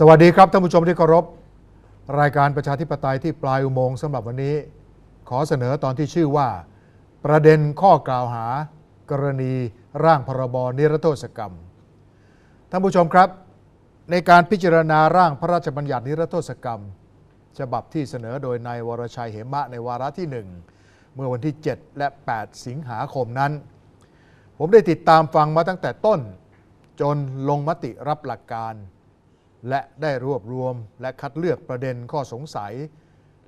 สวัสดีครับท่านผู้ชมที่เคารพ รายการประชาธิปไตยที่ปลายอุโมงค์สำหรับวันนี้ ขอเสนอตอนที่ชื่อว่า ประเด็นข้อกล่าวหา กรณีร่างพรบนิรโทษกรรม ท่านผู้ชมครับ ในการพิจารณาร่างพระราชบัญญัตินิรโทษกรรม ฉบับที่เสนอโดยนายวรชัยเหมะในวาระที่ 1 เมื่อวันที่ 7 และ 8 สิงหาคมนั้น ผมได้ติดตามฟังมาตั้งแต่ต้น จนลงมติรับหลักการ และได้รวบรวมและคัดเลือกประเด็นข้อสงสัย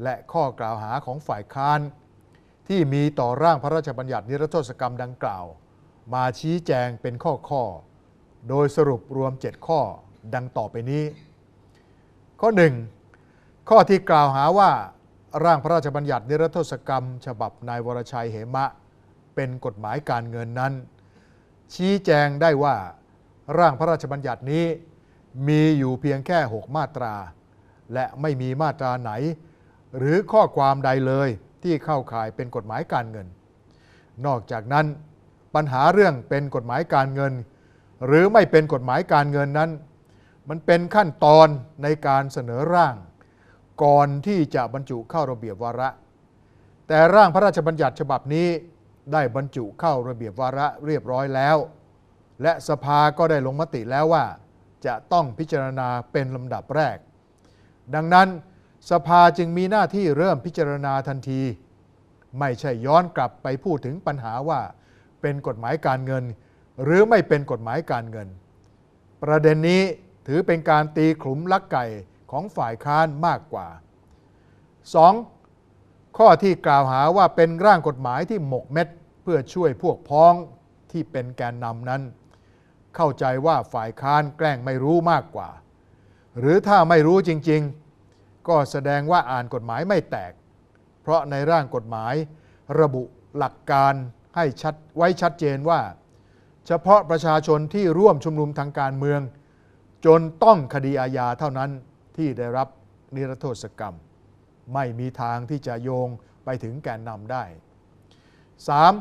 และข้อกล่าวหาของฝ่ายค้าน ที่มีต่อร่างพระราชบัญญัตินิรโทษกรรมดังกล่าว มาชี้แจงเป็นข้อข้อๆโดยสรุปรวม 7 ข้อดังต่อไปนี้ ข้อ 1 ข้อที่กล่าวหาว่าร่างพระราชบัญญัตินิรโทษกรรม ฉบับนายวรชัยเหมะ เป็นกฎหมายการเงินนั้น ชี้แจงได้ว่าร่างพระราชบัญญัตินี้ มีอยู่เพียงแค่ 6 มาตรา และไม่มีมาตราไหน หรือข้อความใดเลยที่เข้าข่ายเป็นกฎหมายการเงิน นอกจากนั้นปัญหาเรื่องเป็นกฎหมายการเงิน หรือไม่เป็นกฎหมายการเงินนั้น มันเป็นขั้นตอนในการเสนอร่าง ก่อนที่จะบรรจุเข้าระเบียบวาระ แต่ร่างพระราชบัญญัติฉบับนี้ได้บรรจุเข้าระเบียบวาระเรียบร้อยแล้ว และสภาก็ได้ลงมติแล้วว่า จะต้องพิจารณาเป็นลำดับแรก ดังนั้นสภาจึงมีหน้าที่เริ่มพิจารณาทันที ไม่ใช่ย้อนกลับไปพูดถึงปัญหาว่าเป็นกฎหมายการเงิน หรือไม่เป็นกฎหมายการเงิน ประเด็นนี้ถือเป็นการตีขลุมลักไก่ของฝ่ายค้านมากกว่า 2. ข้อที่กล่าวหาว่าเป็นร่างกฎหมายที่หมกเม็ด เพื่อช่วยพวกพ้องที่เป็นแกนนำนั้น เข้าใจว่าฝ่ายค้านแกล้งไม่รู้มากกว่า หรือถ้าไม่รู้จริงๆ ก็แสดงว่าอ่านกฎหมายไม่แตก เพราะในร่างกฎหมายระบุหลักการให้ชัดไว้ชัดเจนว่า เฉพาะประชาชนที่ร่วมชุมนุมทางการเมือง จนต้องคดีอาญาเท่านั้นที่ได้รับนิรโทษกรรม ไม่มีทางที่จะโยงไปถึงแกนนำได้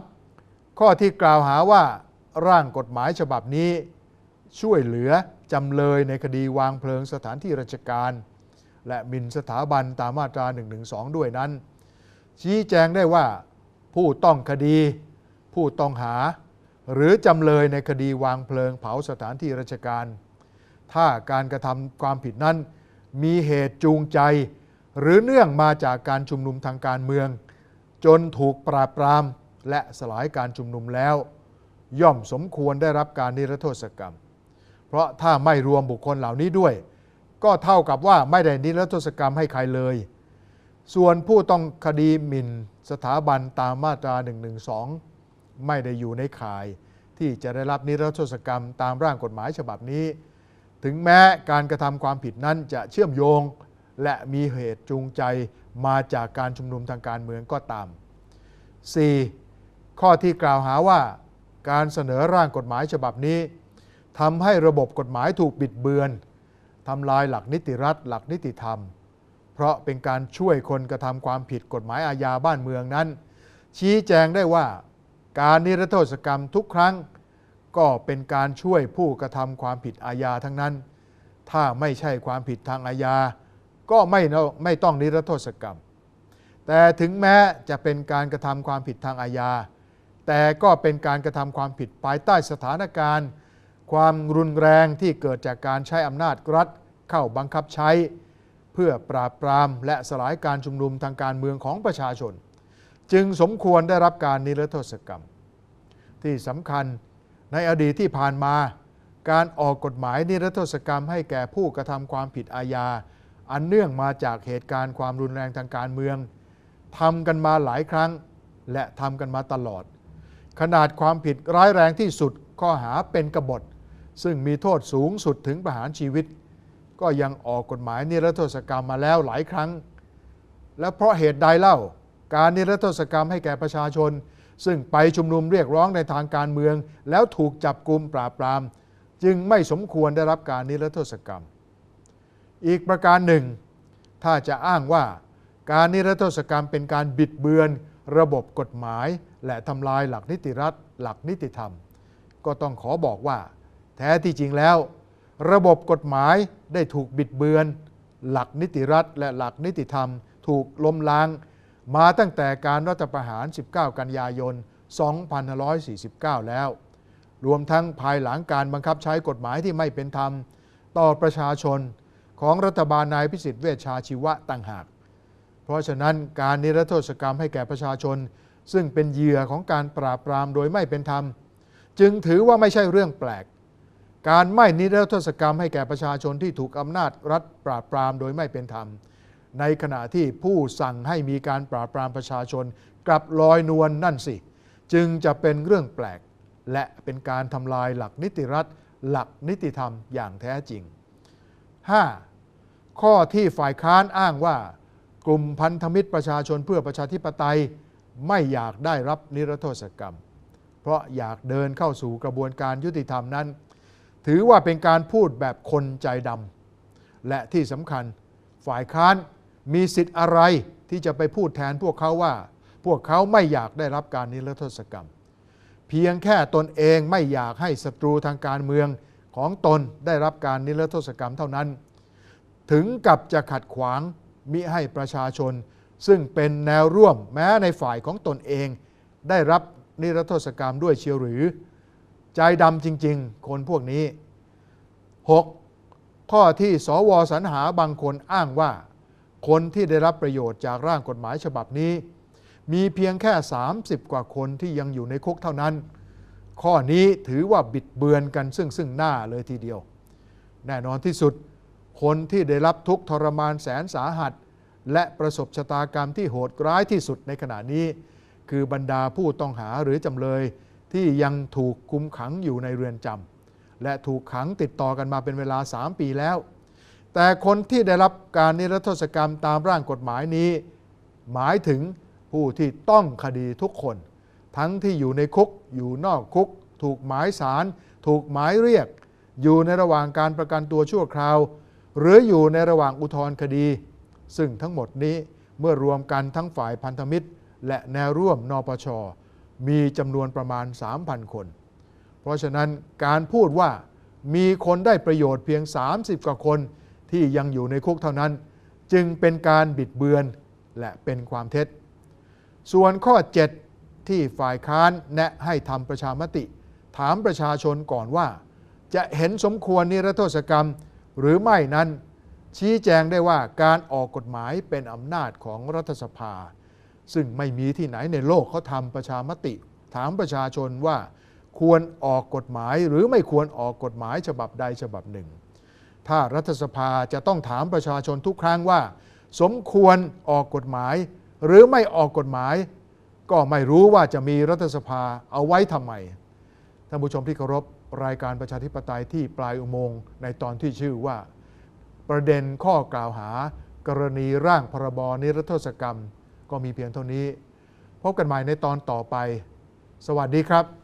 3. ข้อที่กล่าวหาว่า ร่างกฎหมายฉบับนี้ ช่วยเหลือจำเลยในคดีวางเพลิงสถานที่ราชการ และมินสถาบันตามมาตรา 112 ด้วยนั้น ชี้แจงได้ว่าผู้ต้องคดี ผู้ต้องหา หรือจำเลยในคดีวางเพลิงเผาสถานที่ราชการ ถ้าการกระทำความผิดนั้น มีเหตุจูงใจ หรือเนื่องมาจากการชุมนุมทางการเมือง จนถูกปราบปรามและสลายการชุมนุมแล้ว ย่อมสมควรได้รับการนิรโทษกรรม เพราะถ้าไม่รวมบุคคลเหล่านี้ด้วย ก็เท่ากับว่าไม่ได้นิรโทษกรรมให้ใครเลย ส่วนผู้ต้องคดีหมิ่นสถาบันตามมาตรา 112 ไม่ได้อยู่ในข่าย ที่จะได้รับนิรโทษกรรมตามร่างกฎหมายฉบับนี้ ถึงแม้การกระทำความผิดนั้นจะเชื่อมโยง และมีเหตุจูงใจมาจากการชุมนุมทางการเมืองก็ตาม 4. ข้อที่กล่าวหาว่า การเสนอร่างกฎหมายฉบับนี้ทำให้ระบบกฎหมายถูกบิดเบือนทำลายหลักนิติรัฐ หลักนิติธรรม เพราะเป็นการช่วยคนกระทำความผิดกฎหมายอาญาบ้านเมืองนั้น ชี้แจงได้ว่าการนิรโทษกรรมทุกครั้ง ก็เป็นการช่วยผู้กระทำความผิดอาญาทั้งนั้น ถ้าไม่ใช่ความผิดทางอาญา ก็ไม่ไม่ต้องนิรโทษกรรม แต่ถึงแม้จะเป็นการกระทำความผิดทางอาญา แต่ก็เป็นการกระทำความผิดภายใต้สถานการณ์ ความรุนแรงที่เกิดจากการใช้อำนาจรัฐเข้าบังคับใช้ เพื่อปราบปรามและสลายการชุมนุมทางการเมืองของประชาชน จึงสมควรได้รับการนิรโทษกรรม ที่สำคัญในอดีตที่ผ่านมาการออกกฎหมายนิรโทษกรรมให้แก่ผู้กระทำความผิดอาญา อันเนื่องมาจากเหตุการณ์ความรุนแรงทางการเมืองทำกันมาหลายครั้ง และทำกันมาตลอด ขนาดความผิดร้ายแรงที่สุดข้อหาเป็นกบฏ ซึ่งมีโทษสูงสุดถึงประหารชีวิต ก็ยังออกกฎหมายนิรโทษกรรมมาแล้วหลายครั้ง และเพราะเหตุใดเล่า การนิรโทษกรรมให้แก่ประชาชน ซึ่งไปชุมนุมเรียกร้องในทางการเมือง แล้วถูกจับกลุมปราบปราม จึงไม่สมควรได้รับการนิรโทษกรรม อีกประการหนึ่ง ถ้าจะอ้างว่าการนิรโทษกรรมเป็นการบิดเบือน ระบบกฎหมาย และทำลายหลักนิติรัฐ หลักนิติธรรม ก็ต้องขอบอกว่า แท้ที่จริงแล้ว ระบบกฎหมายได้ถูกบิดเบือน หลักนิติรัฐ และหลักนิติธรรม ถูกล้มล้าง มาตั้งแต่การรัฐประหาร 19 กันยายน 2549 แล้ว รวมทั้งภายหลังการบังคับใช้กฎหมายที่ไม่เป็นธรรม ต่อประชาชนของรัฐบาลนายพิสิทธิ์เวชชาชีวะต่างหาก เพราะฉะนั้นการนิรโทษกรรมให้แก่ประชาชน ซึ่งเป็นเหยื่อของการปราบปรามโดยไม่เป็นธรรม จึงถือว่าไม่ใช่เรื่องแปลก การไม่นิรโทษกรรมให้แก่ประชาชนที่ถูกอำนาจรัฐปราบปรามโดยไม่เป็นธรรม ในขณะที่ผู้สั่งให้มีการปราบปรามประชาชนกลับลอยนวลนนั่นสิ จึงจะเป็นเรื่องแปลก และเป็นการทำลายหลักนิติรัฐ หลักนิติธรรมอย่างแท้จริง 5. ข้อที่ฝ่ายค้านอ้างว่า กลุ่มพันธมิตรประชาชนเพื่อประชาธิปไตยไม่อยากได้รับนิรโทษกรรม เพราะอยากเดินเข้าสู่กระบวนการยุติธรรมนั้น ถือว่าเป็นการพูดแบบคนใจดำและที่สำคัญฝ่ายค้านมีสิทธิ์อะไรที่จะไปพูดแทนพวกเขาว่า พวกเขาไม่อยากได้รับการนิรโทษกรรม เพียงแค่ตนเองไม่อยากให้ศัตรูทางการเมืองของตนได้รับการนิรโทษกรรมเท่านั้น ถึงกับจะขัดขวาง มิให้ประชาชน ซึ่งเป็นแนวร่วมแม้ในฝ่ายของตนเอง ได้รับนิรโทษกรรมด้วยเชียวหรือ ใจดำจริง ๆ คนพวกนี้ 6. ข้อที่สวสรรหาบางคนอ้างว่า คนที่ได้รับประโยชน์จากร่างกฎหมายฉบับนี้ มีเพียงแค่ 30 กว่าคนที่ยังอยู่ในคุกเท่านั้น ข้อนี้ถือว่าบิดเบือนกันซึ่งซึ่งหน้าเลยทีเดียว แน่นอนที่สุด คนที่ได้รับทุกทรมานแสนสาหัส และประสบชะตากรรมที่โหดร้ายที่สุดในขณะนี้ คือบรรดาผู้ต้องหาหรือจำเลย ที่ยังถูกคุมขังอยู่ในเรือนจำและถูกขังติดต่อกันมาเป็นเวลา 3 ปีแล้ว แต่คนที่ได้รับการนิรโทษกรรมตามร่างกฎหมายนี้ หมายถึงผู้ที่ต้องคดีทุกคน ทั้งที่อยู่ในคุกอยู่นอกคุก ถูกหมายสาร ถูกหมายเรียก อยู่ในระหว่างการประกันตัวชั่วคราว หรืออยู่ในระหว่างอุทธรณ์คดี ซึ่งทั้งหมดนี้เมื่อรวมกันทั้งฝ่ายพันธมิตร และแนวร่วมนปช มีจำนวนประมาณ 3,000 คน เพราะฉะนั้นการพูดว่ามีคนได้ประโยชน์เพียง 30 กว่าคนที่ยังอยู่ในคุกเท่านั้น จึงเป็นการบิดเบือนและเป็นความเท็จ ส่วนข้อ 7 ที่ฝ่ายค้านแนะให้ทำประชามติ ถามประชาชนก่อนว่า จะเห็นสมควรนิรโทษกรรม หรือไม่นั้นชี้แจงได้ว่าการออกกฎหมายเป็นอำนาจของรัฐสภา ซึ่งไม่มีที่ไหนในโลกเขาทำประชามติ ถามประชาชนว่า ควรออกกฎหมายหรือไม่ควรออกกฎหมายฉบับใดฉบับหนึ่ง ถ้ารัฐสภาจะต้องถามประชาชนทุกครั้งว่า สมควรออกกฎหมาย หรือไม่ออกกฎหมาย ก็ไม่รู้ว่าจะมีรัฐสภาเอาไว้ทำไมท่านผู้ชมที่เคารพ รายการประชาธิปไตยที่ปลายอุโมงค์ในตอนที่ชื่อว่า ประเด็นข้อกล่าวหา กรณีร่างพรบนิรโทษกรรม ก็มีเพียงเท่านี้ พบกันใหม่ในตอนต่อไป สวัสดีครับ